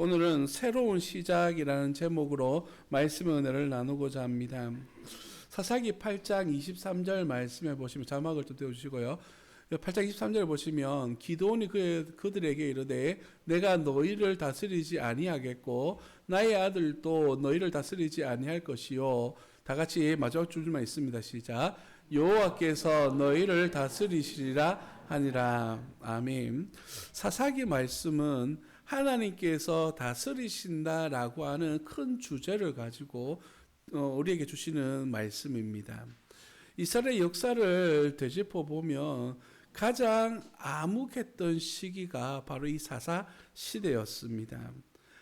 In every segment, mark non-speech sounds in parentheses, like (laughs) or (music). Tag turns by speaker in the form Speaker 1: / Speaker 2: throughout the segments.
Speaker 1: 오늘은 새로운 시작이라는 제목으로 말씀의 은혜를 나누고자 합니다. 사사기 8장 23절 말씀에 보시면 자막을 또 떼어주시고요. 8장 23절 보시면 기도원이 그, 그들에게 이르되 내가 너희를 다스리지 아니하겠고 나의 아들도 너희를 다스리지 아니할 것이요 다 같이 마지막 줄만 있습니다. 시작. 여호와께서 너희를 다스리시리라 하니라. 아멘. 사사기 말씀은 하나님께서 다스리신다라고 하는 큰 주제를 가지고 어, 우리에게 주시는 말씀입니다. 이스라엘 역사를 되짚어 보면 가장 암흑했던 시기가 바로 이 사사 시대였습니다.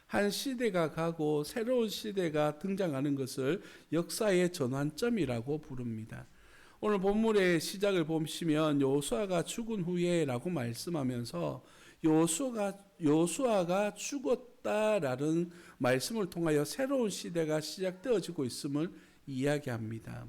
Speaker 1: 한 시대가 가고 새로운 시대가 등장하는 것을 역사의 전환점이라고 부릅니다. 오늘 본문의 시작을 보시면 요수아가 죽은 후에라고 말씀하면서 요수아가 요수아가 죽었다라는 말씀을 통하여 새로운 시대가 시작되어지고 있음을 이야기합니다.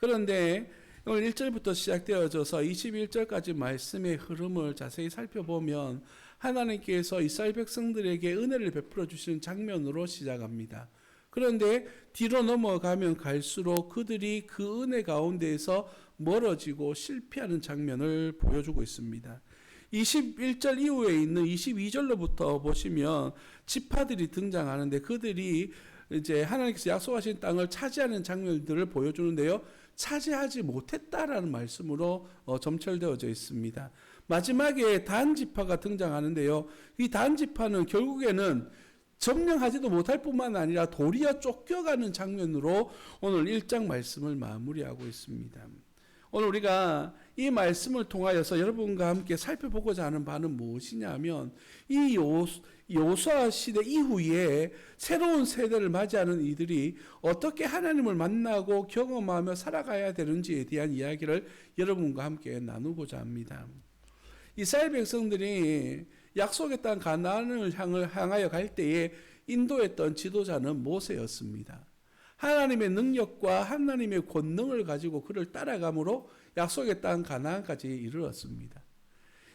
Speaker 1: 그런데 오늘 1절부터 시작되어져서 21절까지 말씀의 흐름을 자세히 살펴보면 하나님께서 이스라엘 백성들에게 은혜를 베풀어 주시는 장면으로 시작합니다. 그런데 뒤로 넘어가면 갈수록 그들이 그 은혜 가운데에서 멀어지고 실패하는 장면을 보여주고 있습니다. 21절 이후에 있는 22절로부터 보시면 지파들이 등장하는데 그들이 이제 하나님께서 약속하신 땅을 차지하는 장면들을 보여주는데요. 차지하지 못했다라는 말씀으로 어, 점철되어져 있습니다. 마지막에 단지파가 등장하는데요. 이 단지파는 결국에는 점령하지도 못할 뿐만 아니라 도리어 쫓겨가는 장면으로 오늘 1장 말씀을 마무리하고 있습니다. 오늘 우리가 이 말씀을 통하여서 여러분과 함께 살펴보고자 하는 바는 무엇이냐면 이 요수아 시대 이후에 새로운 세대를 맞이하는 이들이 어떻게 하나님을 만나고 경험하며 살아가야 되는지에 대한 이야기를 여러분과 함께 나누고자 합니다. 이스라엘 백성들이 약속의 땅 가나안을 향하여 갈 때에 인도했던 지도자는 모세였습니다. 하나님의 능력과 하나님의 권능을 가지고 그를 따라감으로 약속의 땅 가나안까지 이르렀습니다.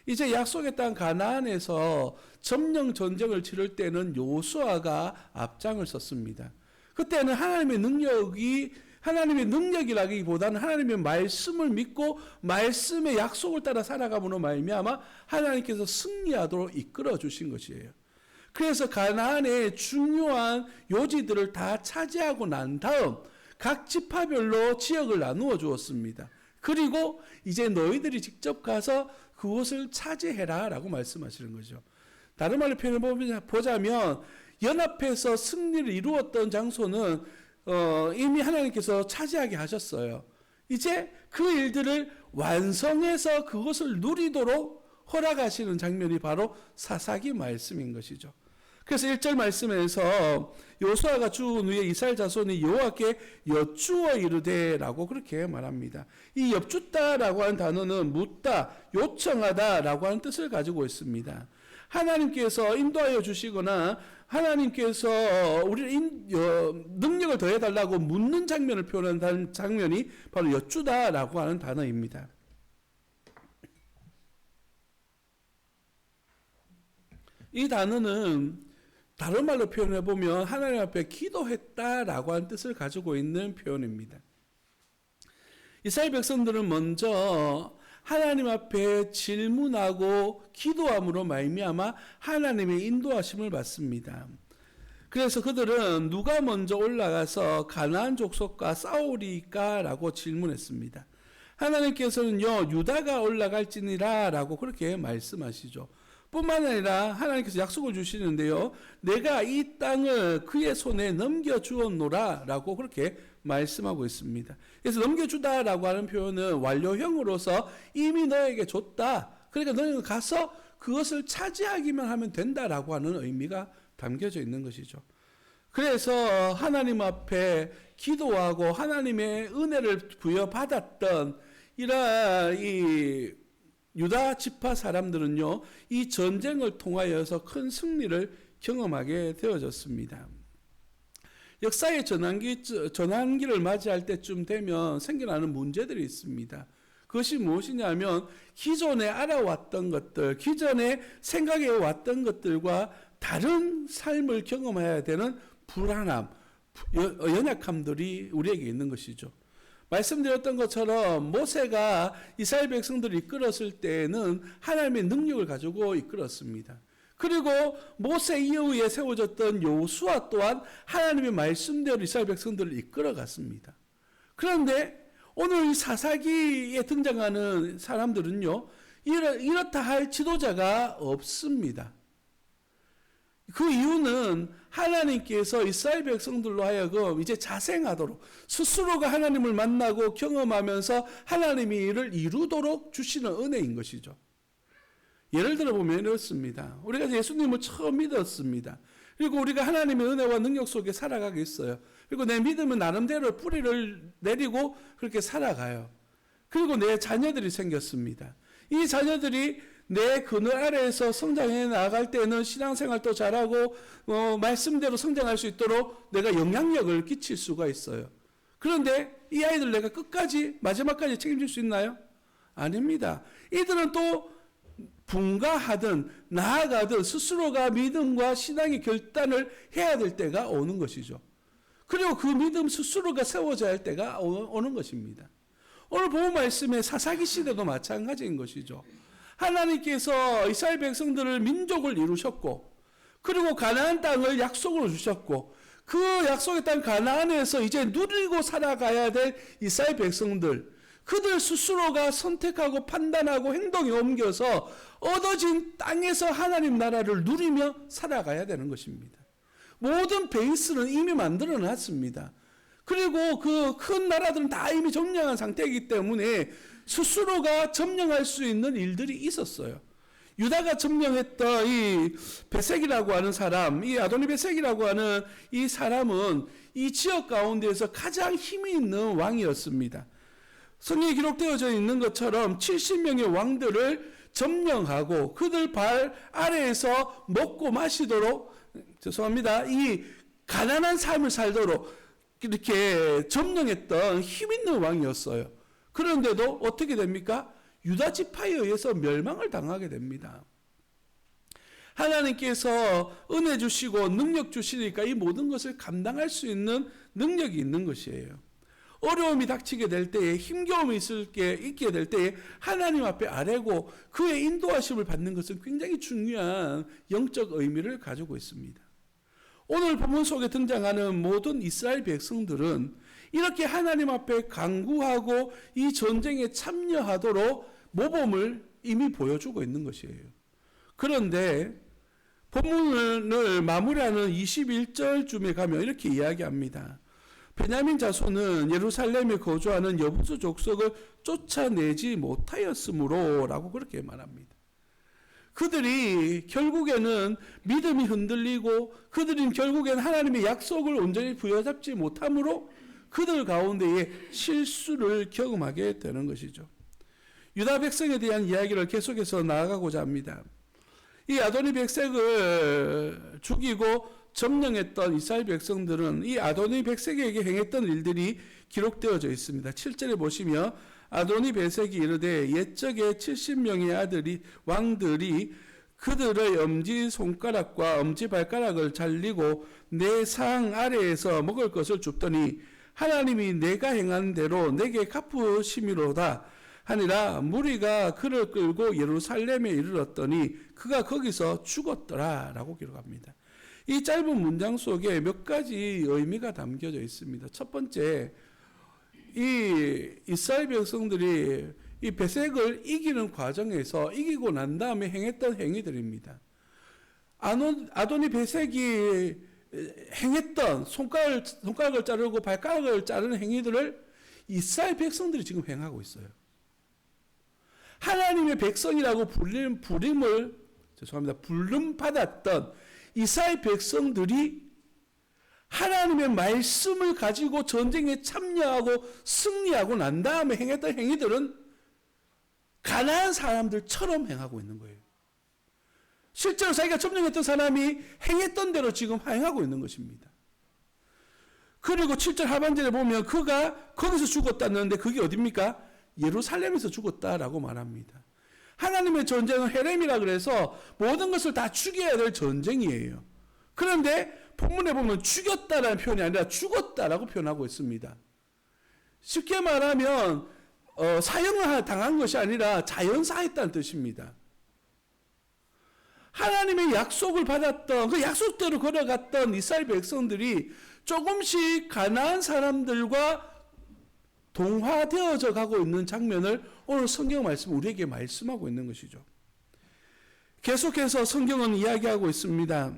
Speaker 1: 이제 약속의 땅 가나안에서 점령 전쟁을 치를 때는 요수아가 앞장을 섰습니다. 그때는 하나님의 능력이 하나님의 능력이라기보다는 하나님의 말씀을 믿고 말씀의 약속을 따라 살아감으로 말미암아 하나님께서 승리하도록 이끌어 주신 것이에요. 그래서 가나안의 중요한 요지들을 다 차지하고 난 다음 각 지파별로 지역을 나누어 주었습니다. 그리고 이제 너희들이 직접 가서 그곳을 차지해라 라고 말씀하시는 거죠. 다른 말로 표현해 보자면 연합해서 승리를 이루었던 장소는 어, 이미 하나님께서 차지하게 하셨어요. 이제 그 일들을 완성해서 그것을 누리도록 허락하시는 장면이 바로 사사기 말씀인 것이죠. 그래서 1절 말씀에서 요수아가 죽은 후에 이스라엘 자손이 여호와께 여쭈어 이르되라고 그렇게 말합니다. 이 여쭈다라고 하는 단어는 묻다, 요청하다라고 하는 뜻을 가지고 있습니다. 하나님께서 인도하여 주시거나 하나님께서 어, 능력을 더해달라고 묻는 장면을 표현한 장면이 바로 여쭈다라고 하는 단어입니다. 이 단어는 다른 말로 표현해 보면 하나님 앞에 기도했다라고 하는 뜻을 가지고 있는 표현입니다. 이스라엘 백성들은 먼저 하나님 앞에 질문하고 기도함으로 말미암아 하나님의 인도하심을 받습니다. 그래서 그들은 누가 먼저 올라가서 가나안 족속과 싸우리까라고 질문했습니다. 하나님께서는요 유다가 올라갈지니라라고 그렇게 말씀하시죠. 뿐만 아니라 하나님께서 약속을 주시는데요. 내가 이 땅을 그의 손에 넘겨 주었노라 라고 그렇게 말씀하고 있습니다. 그래서 넘겨주다 라고 하는 표현은 완료형으로서 이미 너에게 줬다. 그러니까 너희는 가서 그것을 차지하기만 하면 된다라고 하는 의미가 담겨져 있는 것이죠. 그래서 하나님 앞에 기도하고 하나님의 은혜를 부여받았던 이러한 이 유다 지파 사람들은요, 이 전쟁을 통하여서 큰 승리를 경험하게 되어졌습니다. 역사의 전환기, 전환기를 맞이할 때쯤 되면 생겨나는 문제들이 있습니다. 그것이 무엇이냐면 기존에 알아왔던 것들, 기존에 생각해 왔던 것들과 다른 삶을 경험해야 되는 불안함, 여- 연약함들이 우리에게 있는 것이죠. 말씀드렸던 것처럼 모세가 이스라엘 백성들을 이끌었을 때는 하나님의 능력을 가지고 이끌었습니다. 그리고 모세 이후에 세워졌던 요수아 또한 하나님의 말씀대로 이스라엘 백성들을 이끌어갔습니다. 그런데 오늘 이 사사기에 등장하는 사람들은요, 이렇, 이렇다 할 지도자가 없습니다. 그 이유는 하나님께서 이스라엘 백성들로 하여금 이제 자생하도록 스스로가 하나님을 만나고 경험하면서 하나님이 이를 이루도록 주시는 은혜인 것이죠. 예를 들어 보면 이렇습니다. 우리가 예수님을 처음 믿었습니다. 그리고 우리가 하나님의 은혜와 능력 속에 살아가겠어요. 그리고 내 믿음은 나름대로 뿌리를 내리고 그렇게 살아가요. 그리고 내 자녀들이 생겼습니다. 이 자녀들이 내 그늘 아래에서 성장해 나갈 때는 신앙생활도 잘하고 어, 말씀대로 성장할 수 있도록 내가 영향력을 끼칠 수가 있어요. 그런데 이 아이들 내가 끝까지 마지막까지 책임질 수 있나요? 아닙니다. 이들은 또 분가하든 나아가든 스스로가 믿음과 신앙의 결단을 해야 될 때가 오는 것이죠. 그리고 그 믿음 스스로가 세워져야 할 때가 오- 오는 것입니다. 오늘 본 말씀의 사사기 시대도 마찬가지인 것이죠. 하나님께서 이스라엘 백성들을 민족을 이루셨고 그리고 가나안 땅을 약속으로 주셨고 그 약속의 땅 가나안에서 이제 누리고 살아가야 될 이스라엘 백성들 그들 스스로가 선택하고 판단하고 행동에 옮겨서 얻어진 땅에서 하나님 나라를 누리며 살아가야 되는 것입니다. 모든 베이스는 이미 만들어 놨습니다. 그리고 그 큰 나라들은 다 이미 점령한 상태이기 때문에 스스로가 점령할 수 있는 일들이 있었어요. 유다가 점령했던 이 베색이라고 하는 사람, 이 아도니 베색이라고 하는 이 사람은 이 지역 가운데에서 가장 힘이 있는 왕이었습니다. 성경에 기록되어져 있는 것처럼 70명의 왕들을 점령하고 그들 발 아래에서 먹고 마시도록 죄송합니다. 이 가난한 삶을 살도록 이렇게 점령했던 힘 있는 왕이었어요. 그런데도 어떻게 됩니까? 유다 지파에 의해서 멸망을 당하게 됩니다. 하나님께서 은혜 주시고 능력 주시니까 이 모든 것을 감당할 수 있는 능력이 있는 것이에요. 어려움이 닥치게 될 때에 힘겨움이 있을 게 있게 될 때에 하나님 앞에 아뢰고 그의 인도하심을 받는 것은 굉장히 중요한 영적 의미를 가지고 있습니다. 오늘 본문 속에 등장하는 모든 이스라엘 백성들은 이렇게 하나님 앞에 강구하고 이 전쟁에 참여하도록 모범을 이미 보여주고 있는 것이에요. 그런데 본문을 마무리하는 21절쯤에 가면 이렇게 이야기합니다. 베냐민 자손은 예루살렘에 거주하는 여부수 족속을 쫓아내지 못하였으므로 라고 그렇게 말합니다. 그들이 결국에는 믿음이 흔들리고 그들은 결국엔 하나님의 약속을 온전히 부여잡지 못함으로 그들 가운데에 실수를 경험하게 되는 것이죠. 유다 백성에 대한 이야기를 계속해서 나아가고자 합니다. 이 아도니 백색을 죽이고 점령했던 이스라엘 백성들은 이 아도니 백색에게 행했던 일들이 기록되어져 있습니다. 7절에 보시면 아도니 백색이 이르되 옛적에 70명의 아들이 왕들이 그들의 엄지 손가락과 엄지 발가락을 잘리고 내 상 아래에서 먹을 것을 줍더니 하나님이 내가 행한 대로 내게 갚으심이로다 하니라 무리가 그를 끌고 예루살렘에 이르렀더니 그가 거기서 죽었더라라고 기록합니다. 이 짧은 문장 속에 몇 가지 의미가 담겨져 있습니다. 첫 번째, 이 이스라엘 백성들이 이 베색을 이기는 과정에서 이기고 난 다음에 행했던 행위들입니다. 아도니 베색이 행했던 손가락을, 손가락을 자르고 발가락을 자르는 행위들을 이스라엘 백성들이 지금 행하고 있어요. 하나님의 백성이라고 불림, 부림을 죄송합니다. 불름 받았던 이스라엘 백성들이 하나님의 말씀을 가지고 전쟁에 참여하고 승리하고 난 다음에 행했던 행위들은 가난한 사람들처럼 행하고 있는 거예요. 실제로 자기가 점령했던 사람이 행했던 대로 지금 행하고 있는 것입니다. 그리고 7절 하반절에 보면 그가 거기서 죽었다는데 그게 어딥니까? 예루살렘에서 죽었다라고 말합니다. 하나님의 전쟁은 헤렘이라 그래서 모든 것을 다 죽여야 될 전쟁이에요. 그런데 본문에 보면 죽였다라는 표현이 아니라 죽었다라고 표현하고 있습니다. 쉽게 말하면 어, 사형을 당한 것이 아니라 자연사했다는 뜻입니다. 하나님의 약속을 받았던 그 약속대로 걸어갔던 이스라엘 백성들이 조금씩 가나안 사람들과 동화되어져 가고 있는 장면을 오늘 성경 말씀 우리에게 말씀하고 있는 것이죠. 계속해서 성경은 이야기하고 있습니다.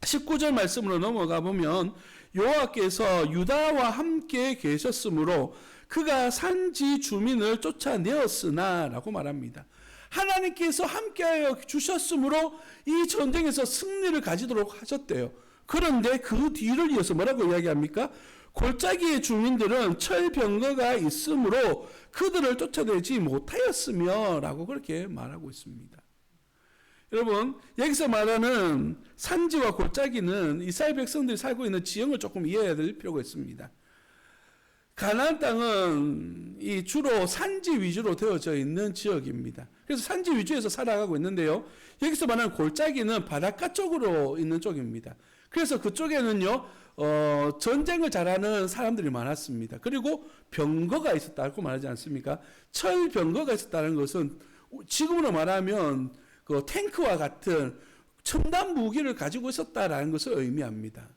Speaker 1: 19절 말씀으로 넘어가 보면 여호와께서 유다와 함께 계셨으므로 그가 산지 주민을 쫓아내었으나라고 말합니다. 하나님께서 함께하여 주셨으므로 이 전쟁에서 승리를 가지도록 하셨대요. 그런데 그 뒤를 이어서 뭐라고 이야기합니까? 골짜기의 주민들은 철병거가 있으므로 그들을 쫓아내지 못하였으며 라고 그렇게 말하고 있습니다. 여러분 여기서 말하는 산지와 골짜기는 이스라엘 백성들이 살고 있는 지형을 조금 이해해야 될 필요가 있습니다. 가나안 땅은 이 주로 산지 위주로 되어져 있는 지역입니다. 그래서 산지 위주에서 살아가고 있는데요. 여기서 말하는 골짜기는 바닷가 쪽으로 있는 쪽입니다. 그래서 그쪽에는요, 어, 전쟁을 잘하는 사람들이 많았습니다. 그리고 병거가 있었다고 말하지 않습니까? 철 병거가 있었다는 것은 지금으로 말하면 그 탱크와 같은 첨단 무기를 가지고 있었다라는 것을 의미합니다.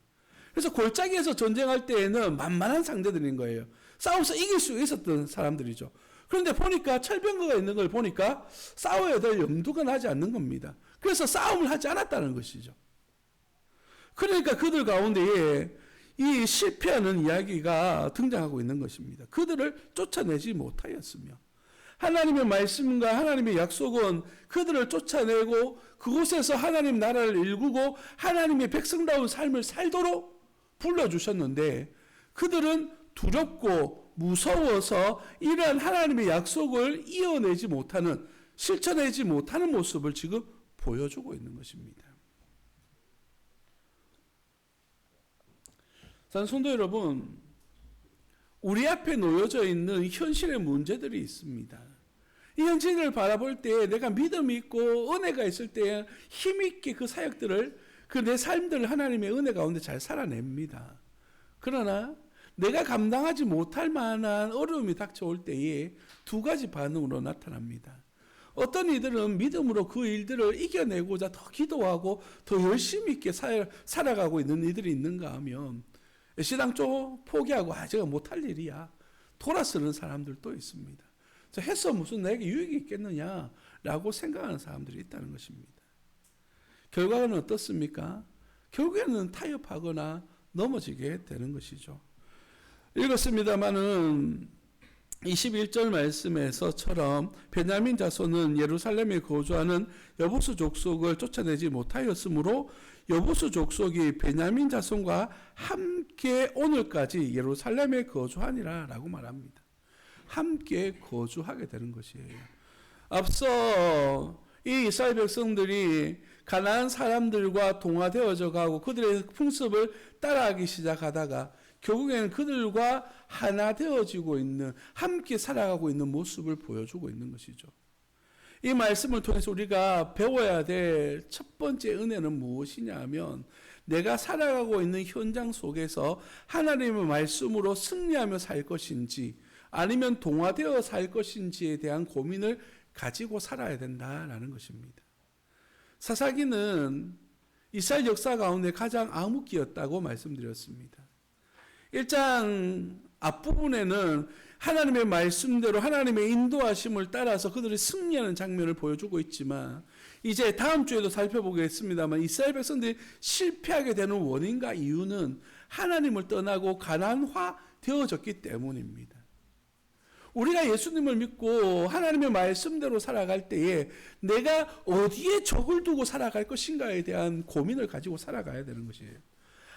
Speaker 1: 그래서 골짜기에서 전쟁할 때에는 만만한 상대들인 거예요. 싸워서 이길 수 있었던 사람들이죠. 그런데 보니까 철병거가 있는 걸 보니까 싸워야 될 염두가 나지 않는 겁니다. 그래서 싸움을 하지 않았다는 것이죠. 그러니까 그들 가운데에 이 실패하는 이야기가 등장하고 있는 것입니다. 그들을 쫓아내지 못하였으며 하나님의 말씀과 하나님의 약속은 그들을 쫓아내고 그곳에서 하나님 나라를 일구고 하나님의 백성다운 삶을 살도록 불러주셨는데 그들은 두렵고 무서워서 이러한 하나님의 약속을 이어내지 못하는 실천하지 못하는 모습을 지금 보여주고 있는 것입니다. 산 성도 여러분, 우리 앞에 놓여져 있는 현실의 문제들이 있습니다. 이 현실을 바라볼 때 내가 믿음이 있고 은혜가 있을 때 힘있게 그 사역들을 그 내 삶들을 하나님의 은혜 가운데 잘 살아냅니다. 그러나 내가 감당하지 못할 만한 어려움이 닥쳐올 때에 두 가지 반응으로 나타납니다. 어떤 이들은 믿음으로 그 일들을 이겨내고자 더 기도하고 더 열심히 있게 살아가고 있는 이들이 있는가 하면 시당 쪽 포기하고 아 제가 못할 일이야 돌아서는 사람들도 있습니다. 해서 무슨 내게 유익이 있겠느냐라고 생각하는 사람들이 있다는 것입니다. 결과는 어떻습니까? 결국에는 타협하거나 넘어지게 되는 것이죠. 읽었습니다마는 21절 말씀에서처럼 베냐민 자손은 예루살렘에 거주하는 여부수 족속을 쫓아내지 못하였으므로 여부수 족속이 베냐민 자손과 함께 오늘까지 예루살렘에 거주하니라라고 말합니다. 함께 거주하게 되는 것이에요. 앞서 이 이스라엘 백성들이 가나안 사람들과 동화되어져 가고 그들의 풍습을 따라하기 시작하다가 결국에는 그들과 하나 되어지고 있는 함께 살아가고 있는 모습을 보여주고 있는 것이죠. 이 말씀을 통해서 우리가 배워야 될 첫 번째 은혜는 무엇이냐 하면 내가 살아가고 있는 현장 속에서 하나님의 말씀으로 승리하며 살 것인지 아니면 동화되어 살 것인지에 대한 고민을 가지고 살아야 된다라는 것입니다. 사사기는 이스라엘 역사 가운데 가장 암흑기였다고 말씀드렸습니다. 1장 앞부분에는 하나님의 말씀대로 하나님의 인도하심을 따라서 그들이 승리하는 장면을 보여주고 있지만 이제 다음 주에도 살펴보겠습니다만 이스라엘 백성들이 실패하게 되는 원인과 이유는 하나님을 떠나고 가난화 되어졌기 때문입니다. 우리가 예수님을 믿고 하나님의 말씀대로 살아갈 때에 내가 어디에 적을 두고 살아갈 것인가에 대한 고민을 가지고 살아가야 되는 것이에요.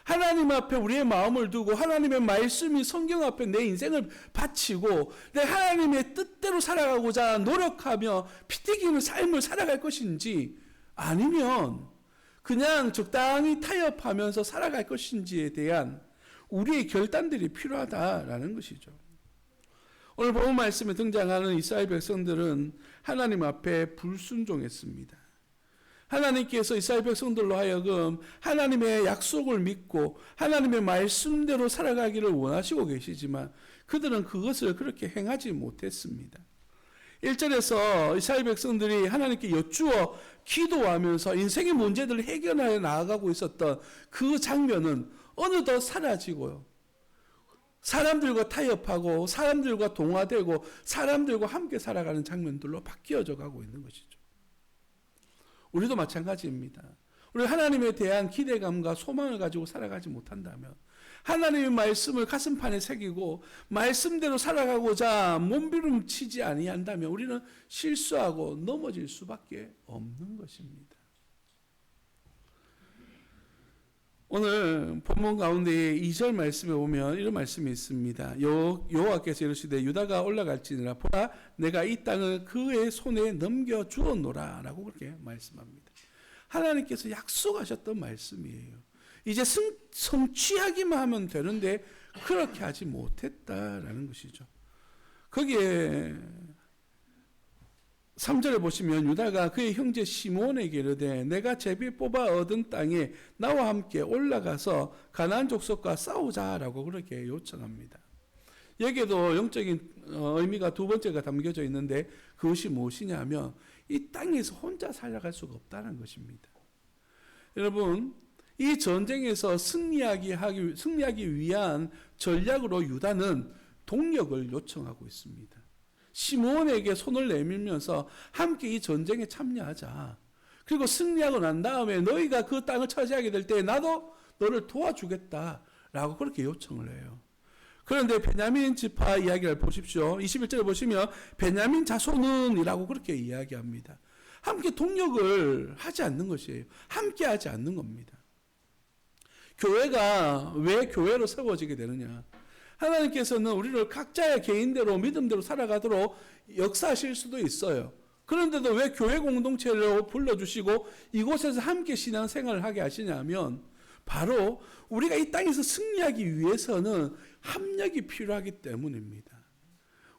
Speaker 1: 하나님 앞에 우리의 마음을 두고 하나님의 말씀이 성경 앞에 내 인생을 바치고 내 하나님의 뜻대로 살아가고자 노력하며 피튀기는 삶을 살아갈 것인지 아니면 그냥 적당히 타협하면서 살아갈 것인지에 대한 우리의 결단들이 필요하다라는 것이죠. 오늘 본 말씀에 등장하는 이스라엘 백성들은 하나님 앞에 불순종했습니다. 하나님께서 이스라엘 백성들로 하여금 하나님의 약속을 믿고 하나님의 말씀대로 살아가기를 원하시고 계시지만 그들은 그것을 그렇게 행하지 못했습니다. 1절에서 이스라엘 백성들이 하나님께 여쭈어 기도하면서 인생의 문제들을 해결하여 나아가고 있었던 그 장면은 어느덧 사라지고요. 사람들과 타협하고 사람들과 동화되고 사람들과 함께 살아가는 장면들로 바뀌어져 가고 있는 것이죠. 우리도 마찬가지입니다. 우리 하나님에 대한 기대감과 소망을 가지고 살아가지 못한다면 하나님의 말씀을 가슴판에 새기고 말씀대로 살아가고자 몸부림치지 아니한다면 우리는 실수하고 넘어질 수밖에 없는 것입니다. 오늘 본문 가운데 2절 말씀에 보면 이런 말씀이 있습니다. 여, 여호와께서 이르시되 유다가 올라갈지니라 보라 내가 이 땅을 그의 손에 넘겨 주었노라 라고 그렇게 말씀합니다. 하나님께서 약속하셨던 말씀이에요. 이제 성, 성취하기만 하면 되는데 그렇게 하지 못했다라는 것이죠. 거기에 3절에 보시면 유다가 그의 형제 시몬에게 이르되 내가 제비 뽑아 얻은 땅에 나와 함께 올라가서 가나안 족속과 싸우자라고 그렇게 요청합니다. 여기에도 영적인 어, 의미가 두 번째가 담겨져 있는데 그것이 무엇이냐면 이 땅에서 혼자 살아갈 수가 없다는 것입니다. 여러분 이 전쟁에서 승리하기 하기 승리하기 위한 전략으로 유다는 동력을 요청하고 있습니다. 시몬에게 손을 내밀면서 함께 이 전쟁에 참여하자. 그리고 승리하고 난 다음에 너희가 그 땅을 차지하게 될 때 나도 너를 도와주겠다 라고 그렇게 요청을 해요. 그런데 베냐민 지파 이야기를 보십시오. 21절에 보시면 베냐민 자손은이라고 그렇게 이야기합니다. 함께 동력을 하지 않는 것이에요. 함께 하지 않는 겁니다. 교회가 왜 교회로 세워지게 되느냐? 하나님께서는 우리를 각자의 개인대로 믿음대로 살아가도록 역사하실 수도 있어요. 그런데도 왜 교회 공동체로 불러주시고 이곳에서 함께 신앙생활을 하게 하시냐면 바로 우리가 이 땅에서 승리하기 위해서는 합력이 필요하기 때문입니다.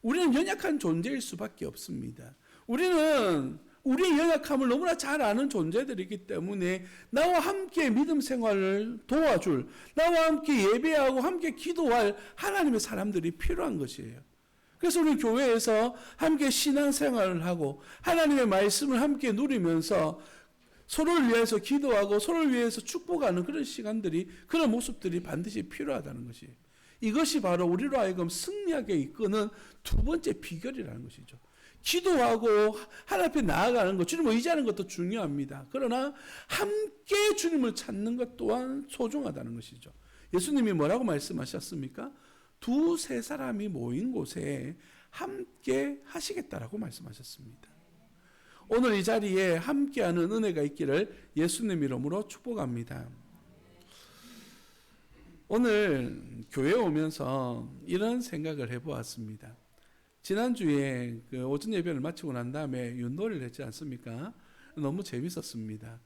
Speaker 1: 우리는 연약한 존재일 수밖에 없습니다. 우리는 우리의 연약함을 너무나 잘 아는 존재들이기 때문에 나와 함께 믿음 생활을 도와줄, 나와 함께 예배하고 함께 기도할 하나님의 사람들이 필요한 것이에요. 그래서 우리 교회에서 함께 신앙 생활을 하고 하나님의 말씀을 함께 누리면서 서로를 위해서 기도하고 서로를 위해서 축복하는 그런 시간들이 그런 모습들이 반드시 필요하다는 것이에요. 이것이 바로 우리로 하여금 승리하게 이끄는 두 번째 비결이라는 것이죠. 기도하고 하나님 앞에 나아가는 것, 주님을 의지하는 것도 중요합니다. 그러나 함께 주님을 찾는 것 또한 소중하다는 것이죠. 예수님이 뭐라고 말씀하셨습니까? 두세 사람이 모인 곳에 함께 하시겠다라고 말씀하셨습니다. 오늘 이 자리에 함께하는 은혜가 있기를 예수님 이름으로 축복합니다. 오늘 교회 오면서 이런 생각을 해보았습니다. 지난주에 그 오전 예배를 마치고 난 다음에 윷놀이를 했지 않습니까? 너무 재밌었습니다.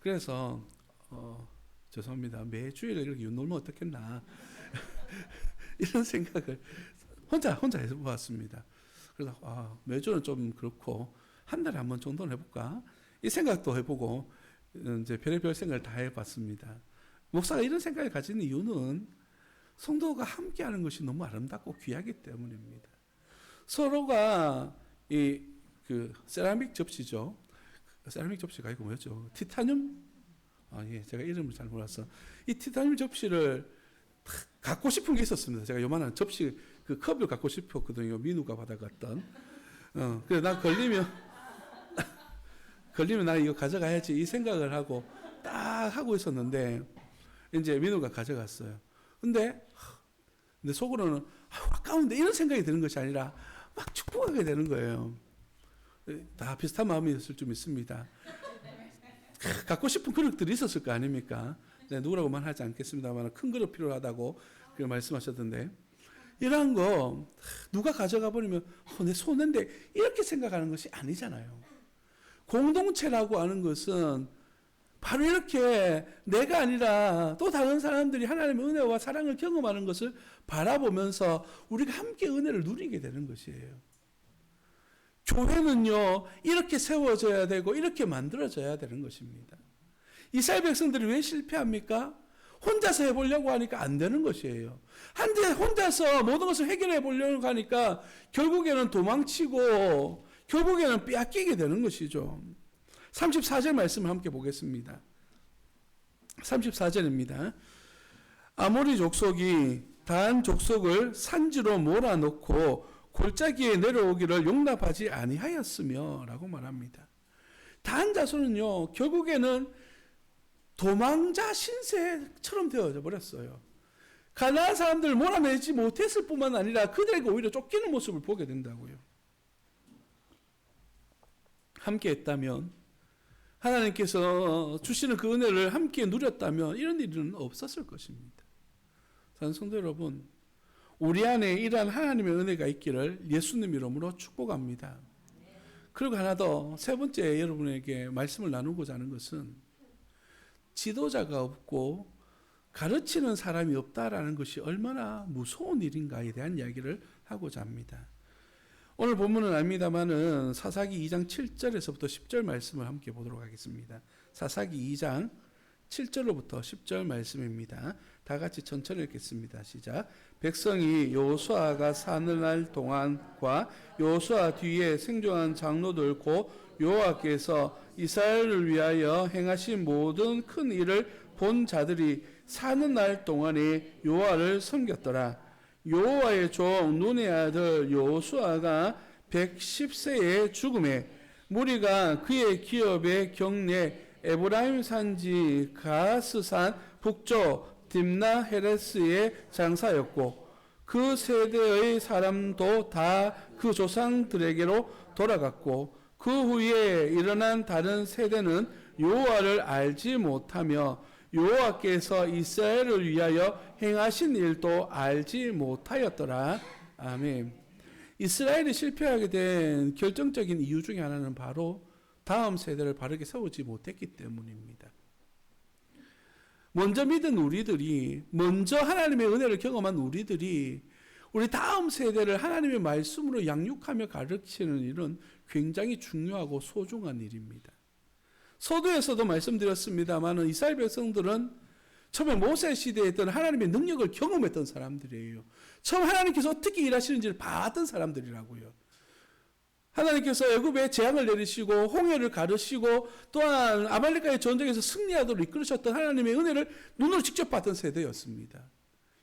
Speaker 1: 그래서 어, 죄송합니다. 매주일에 이렇게 윷놀면 어떻겠나 (laughs) 이런 생각을 혼자 혼자 해보았습니다. 그래서 아, 매주는 좀 그렇고 한 달에 한 번 정도는 해볼까 이 생각도 해보고 이제 별의별 생각을 다 해봤습니다. 목사가 이런 생각을 가지는 이유는 성도가 함께하는 것이 너무 아름답고 귀하기 때문입니다. 서로가 이 그 세라믹 접시죠. 세라믹 접시가 아니고 뭐였죠? 티타늄. 아 예, 제가 이름을 잘 몰라서 이 티타늄 접시를 갖고 싶은 게 있었습니다. 제가 요만한 접시 그 컵을 갖고 싶었거든요. 민우가 받아갔던. 어, 그래 난 걸리면 (laughs) 걸리면 나 이거 가져가야지 이 생각을 하고 딱 하고 있었는데 이제 민우가 가져갔어요. 근데 내 속으로는 아, 아까운데 이런 생각이 드는 것이 아니라 막 축복하게 되는 거예요. 다 비슷한 마음이었을 좀 있습니다. 갖고 싶은 그릇들이 있었을 거 아닙니까? 네, 누구라고만 하지 않겠습니다만 큰 그릇 필요하다고 그 말씀하셨던데 이러한 거 누가 가져가 버리면 어, 내 손인데 이렇게 생각하는 것이 아니잖아요. 공동체라고 하는 것은 바로 이렇게 내가 아니라 또 다른 사람들이 하나님의 은혜와 사랑을 경험하는 것을 바라보면서 우리가 함께 은혜를 누리게 되는 것이에요. 교회는요, 이렇게 세워져야 되고, 이렇게 만들어져야 되는 것입니다. 이스라엘 백성들이 왜 실패합니까? 혼자서 해보려고 하니까 안 되는 것이에요. 한데 혼자서 모든 것을 해결해 보려고 하니까 결국에는 도망치고, 결국에는 빼앗기게 되는 것이죠. 34절 말씀을 함께 보겠습니다. 34절입니다. 아모리 족속이 단 족속을 산지로 몰아넣고 골짜기에 내려오기를 용납하지 아니하였으며 라고 말합니다. 단 자손은요 결국에는 도망자 신세처럼 되어져 버렸어요. 가나안 사람들을 몰아내지 못했을 뿐만 아니라 그들에게 오히려 쫓기는 모습을 보게 된다고요. 함께 했다면 하나님께서 주시는 그 은혜를 함께 누렸다면 이런 일은 없었을 것입니다. 사는 성도 여러분, 우리 안에 이러한 하나님의 은혜가 있기를 예수님 이름으로 축복합니다. 그리고 하나 더 세 번째 여러분에게 말씀을 나누고자 하는 것은 지도자가 없고 가르치는 사람이 없다라는 것이 얼마나 무서운 일인가에 대한 이야기를 하고자 합니다. 오늘 본문은 압니다만은 사사기 2장 7절에서부터 10절 말씀을 함께 보도록 하겠습니다. 사사기 2장 7절로부터 10절 말씀입니다. 다 같이 천천히 읽겠습니다. 시작. 백성이 요수아가 사는 날 동안과 요수아 뒤에 생존한 장로들 곧 여호와께서 이스라엘을 위하여 행하신 모든 큰 일을 본 자들이 사는 날 동안에 여호와를 섬겼더라. 여호와의 종 눈의 아들 요수아가 110세의 죽음에 무리가 그의 기업의 경내 에브라임 산지 가스산 북쪽 딥나 헤레스의 장사였고 그 세대의 사람도 다 그 조상들에게로 돌아갔고 그 후에 일어난 다른 세대는 여호와를 알지 못하며 여호와께서 이스라엘을 위하여 행하신 일도 알지 못하였더라. 아멘. 이스라엘이 실패하게 된 결정적인 이유 중에 하나는 바로 다음 세대를 바르게 세우지 못했기 때문입니다. 먼저 믿은 우리들이, 먼저 하나님의 은혜를 경험한 우리들이 우리 다음 세대를 하나님의 말씀으로 양육하며 가르치는 일은 굉장히 중요하고 소중한 일입니다. 서두에서도 말씀드렸습니다만 이스라엘 백성들은 처음에 모세 시대에 있던 하나님의 능력을 경험했던 사람들이에요. 처음 하나님께서 어떻게 일하시는지를 봤던 사람들이라고요. 하나님께서 애굽에 재앙을 내리시고 홍해를 가르시고 또한 아말렉과의 전쟁에서 승리하도록 이끌으셨던 하나님의 은혜를 눈으로 직접 봤던 세대였습니다.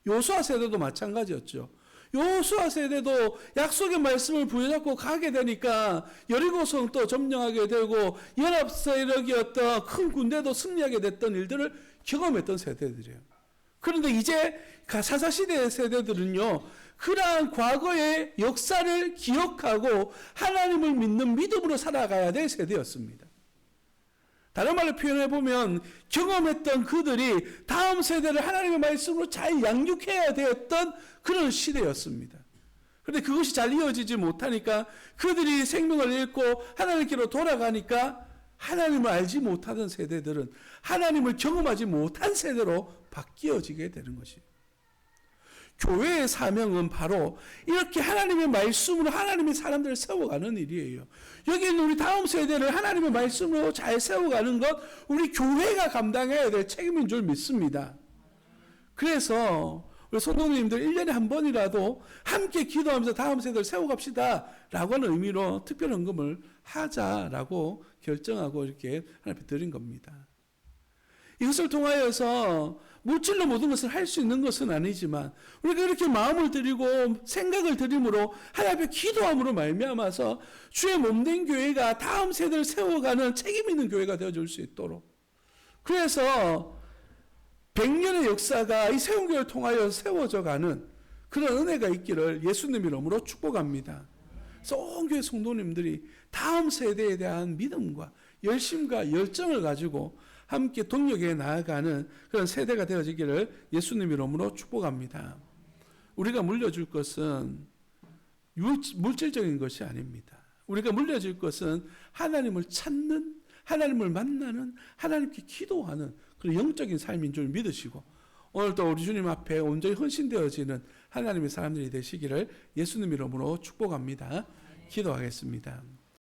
Speaker 1: 요수아 세대도 마찬가지였죠. 요수아 세대도 약속의 말씀을 부여잡고 가게 되니까 여리고성 또 점령하게 되고 연합 세력이었던 큰 군대도 승리하게 됐던 일들을 경험했던 세대들이에요. 그런데 이제 사사 시대의 세대들은요. 그러한 과거의 역사를 기억하고 하나님을 믿는 믿음으로 살아가야 될 세대였습니다. 다른 말로 표현해 보면 경험했던 그들이 다음 세대를 하나님의 말씀으로 잘 양육해야 되었던 그런 시대였습니다. 그런데 그것이 잘 이어지지 못하니까 그들이 생명을 잃고 하나님께로 돌아가니까 하나님을 알지 못하던 세대들은 하나님을 경험하지 못한 세대로 바뀌어지게 되는 것이에요. 교회의 사명은 바로 이렇게 하나님의 말씀으로 하나님의 사람들을 세워가는 일이에요. 여기는 우리 다음 세대를 하나님의 말씀으로 잘 세워가는 것 우리 교회가 감당해야 될 책임인 줄 믿습니다. 그래서 우리 성도님들 1년에 한 번이라도 함께 기도하면서 다음 세대를 세워갑시다 라고 하는 의미로 특별 헌금을 하자라고 결정하고 이렇게 하나님 드린 겁니다. 이것을 통하여서 물질로 모든 것을 할 수 있는 것은 아니지만 우리가 이렇게 마음을 드리고 생각을 드림으로 하나님 앞에 기도함으로 말미암아서 주의 몸된 교회가 다음 세대를 세워가는 책임 있는 교회가 되어줄 수 있도록 그래서 100년의 역사가 이 세운 교회를 통하여 세워져가는 그런 은혜가 있기를 예수님 이름으로 축복합니다. 그래서 온 교회 성도님들이 다음 세대에 대한 믿음과 열심과 열정을 가지고 함께 동력에 나아가는 그런 세대가 되어지기를 예수님 이름으로 축복합니다. 우리가 물려줄 것은 물질적인 것이 아닙니다. 우리가 물려줄 것은 하나님을 찾는 하나님을 만나는 하나님께 기도하는 그런 영적인 삶인 줄 믿으시고 오늘도 우리 주님 앞에 온전히 헌신되어지는 하나님의 사람들이 되시기를 예수님 이름으로 축복합니다. 기도하겠습니다.